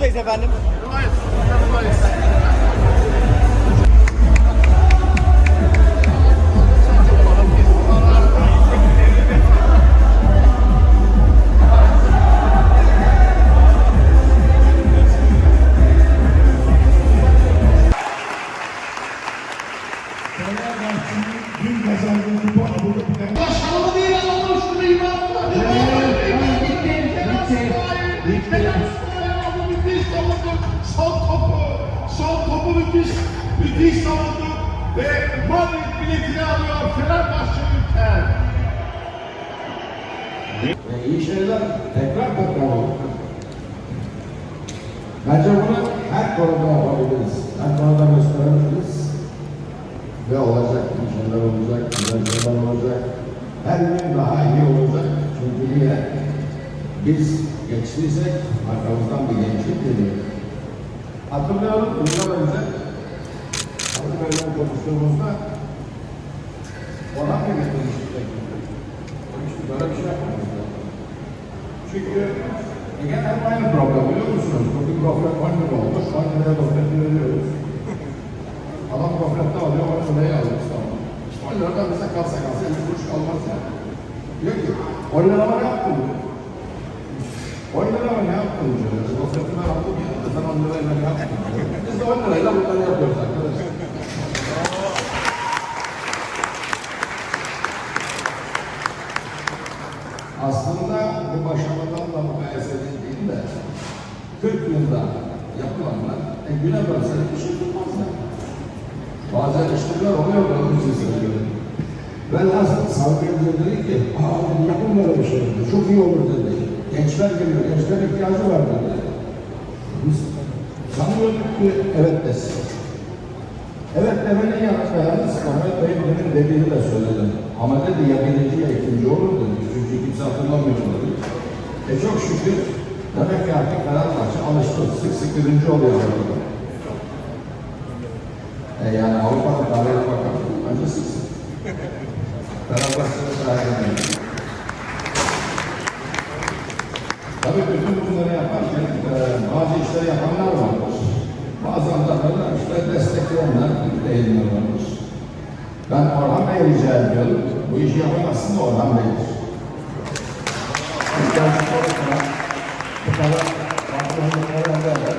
Yayındayız efendim. Fenerbahçe'nin dün kazandığı kupa burada bir tane Başarılı değil ama şunu imanla. Müthiş savundu. Ve Madrid biletini alıyor Fenerbahçe Ülker. Ve iyi şeyler tekrar tekrar olur. Bence bunu her konuda yapabiliriz. Her konuda gösterebiliriz. Ve olacak, şeyler olacak, güzel şeyler olacak. Her gün daha iyi olacak. Çünkü niye? Biz geçtiysek arkamızdan bir gençlik geliyor. Hatırlıyorum, yıllar önce Kadıköy'den konuştuğumuzda Bey getirmiştik tekniği. Hiç böyle bir şey yapmadık. Çünkü e, gene hep aynı problem biliyor musunuz? Bugün gofret 10 lira olmuş, 10 liraya gofreti veriyoruz. Adam gofrette alıyor, 10 liraya alıyor. İşte 10 liradan bize kalsa kalsa 50 kuruş kalmaz yani. Diyor ki, 10 lirama ne yaptın diyor. 10 lirama ne yaptın diyor. Ben aldım ya, sen 10 lirayla ne yaptın diyor. Biz de 10 lirayla bunları yapıyoruz arkadaşlar. Aslında bu başarıdan da mukayese değil de 40 yılda yapılanlar e, güne benzer bir şey tutmazlar. Bazen işlemler oluyor da onun için söylüyorum. Ben aslında savcımıza dedi ki, aa dedi, yapın böyle bir şey dedi, çok iyi olur dedi. Gençler geliyor, gençler ihtiyacı var dedi. Biz sanıyorduk ki evet desin. Evet demenin yanında yalnız Ahmet Bey'in demin dediğini de söyledim. Ama dedi ya birinci ya ikinci olur. Çünkü kimse hatırlamıyor dedi. E çok şükür demek ki artık Fenerbahçe alıştı. Sık sık birinci oluyor. Dedi. E yani Avrupa'nın tarihine bakalım. Bence sık sık. Fenerbahçe'nin tarihine. Tabii bütün bunları yaparken e, bazı işleri yapanlar vardır. Adamlar işte onlar değerine varmış. Ben Orhan Bey'e rica ediyorum. Bu işi yapan aslında Orhan Bey'dir. İhtiyacı olarak bu kadar farklı